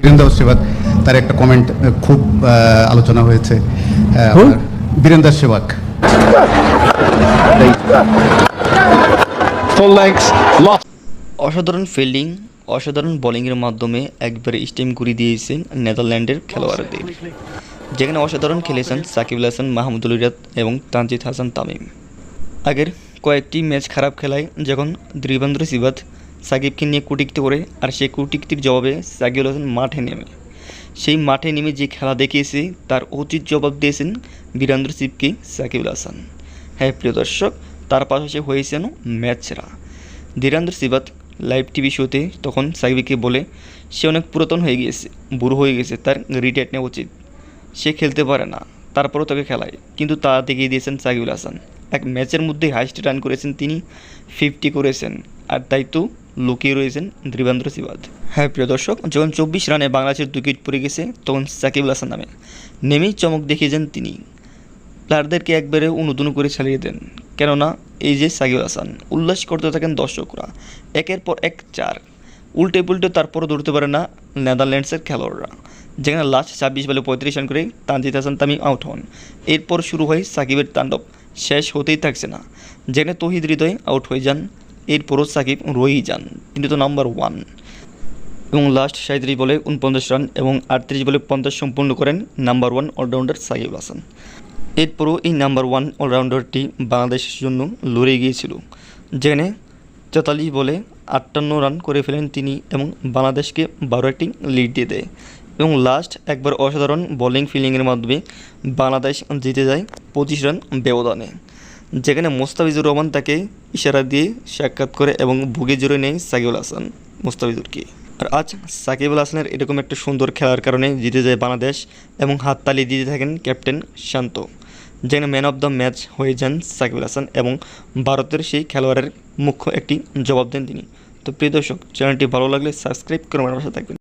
বীরেন্দ্র সেবাগ তার একটা কমেন্ট খুব আলোচনা হয়েছে। বীরেন্দ্র length, অসাধারণ ফিল্ডিং অসাধারণ বোলিংয়ের মাধ্যমে একবারে স্টিম করে দিয়েছেন নেদারল্যান্ডের খেলোয়াড়দের। যেখানে অসাধারণ খেলেছেন সাকিবুল হাসান মাহমুদুল রিয়াদ এবং তানজিদ হাসান তামিম। আগের কয়েকটি ম্যাচ খারাপ খেলায় যখন দ্রিবেন্দ্র সিবাত সাকিবকে নিয়ে কুটিক্তি করে আর সেই কুটিক্তির জবাবে সাকিবুল হাসান মাঠে নেমে। সেই মাঠে নেমে যে খেলা দেখিয়েছে, তার উচিত জবাব দিয়েছেন বীরেন্দ্র সিবকে সাকিবুল হাসান। হ্যাঁ প্রিয় দর্শক, তার পাশাপাশি হয়েছেন ম্যাচ সেরা ধীরেন্দ্র সিবাত লাইভ টিভি শোতে তখন সাকিবকে বলে, সে অনেক পুরাতন হয়ে গিয়েছে, বুড়ো হয়ে গেছে, তার রিটায়ার নেওয়া উচিত। সে খেলতে পারে না, তারপরও তাকে খেলায়। কিন্তু তা দেখিয়ে দিয়েছেন সাকিবুল হাসান। এক ম্যাচের মধ্যে হাইস্ট রান করেছেন তিনি, ফিফটি করেছেন। আর তাই তো লুকিয়ে রয়েছেন ধ্রিবেন্দ্র সিবাদ। হ্যাঁ প্রিয় দর্শক, যখন চব্বিশ রানে বাংলাদেশের উইকেট পড়ে গেছে, তখন সাকিবুল হাসান নামে নেমেই চমক দেখিয়েছেন তিনি। প্লেয়ারদেরকে একবারে উনুদুনু করে ছাড়িয়ে দেন। কেননা, এই যে সাকিব হাসান, উল্লাস করতে থাকেন দর্শকরা। একের পর এক চার। উল্টে পুল্টে তারপরও ধরতে পারে না নেদারল্যান্ডসের খেলোয়াড়রা। যেখানে লাস্ট ছাব্বিশ বলে পঁয়ত্রিশ রান করে তানজিদ হাসান তামিম আউট হন। এরপর শুরু হয় সাকিবের তাণ্ডব। শেষ হতেই থাকছে না। যেখানে তহিদ হৃদয় আউট হয়ে যান এরপরও সাকিব রয়েই যান। তিনি তো নাম্বার ওয়ান এবং লাস্ট সাঁত্রিশ বলে উনপঞ্চাশ রান এবং আটত্রিশ বলে পঞ্চাশ সম্পূর্ণ করেন number one allrounder Shakib Hasan. এরপরও এই নাম্বার ওয়ান অলরাউন্ডারটি বাংলাদেশের জন্য লড়ে গিয়েছিল। যেখানে তেতাল্লিশ বলে আটান্ন রান করে ফেলেন তিনি এবং বাংলাদেশকে বারো একটি লিড দিয়ে দেয়। এবং লাস্ট একবার অসাধারণ বোলিং ফিল্ডিংয়ের মাধ্যমে বাংলাদেশ জিতে যায় পঁচিশ রান ব্যবধানে। যেখানে মোস্তাফিজুর রহমান তাকে ইশারা দিয়ে সাক্ষাৎ করে এবং ভুগে জুড়ে নেয় সাকিবুল হাসান মোস্তাফিজুরকে। আর আজ সাকিবুল হাসানের এরকম একটা সুন্দর খেলার কারণে জিতে যায় বাংলাদেশ এবং হাততালি দিতে থাকেন ক্যাপ্টেন শান্ত, যেখানে ম্যান অফ দ্য ম্যাচ হয়ে যান সাকিবুল হাসান এবং ভারতের সেই খেলোয়াড়ের মুখ্য একটি জবাব দেন তিনি। তো প্রিয় দর্শক চ্যানেলটি ভালো লাগলে সাবস্ক্রাইব করে আমার পাশে থাকবেন।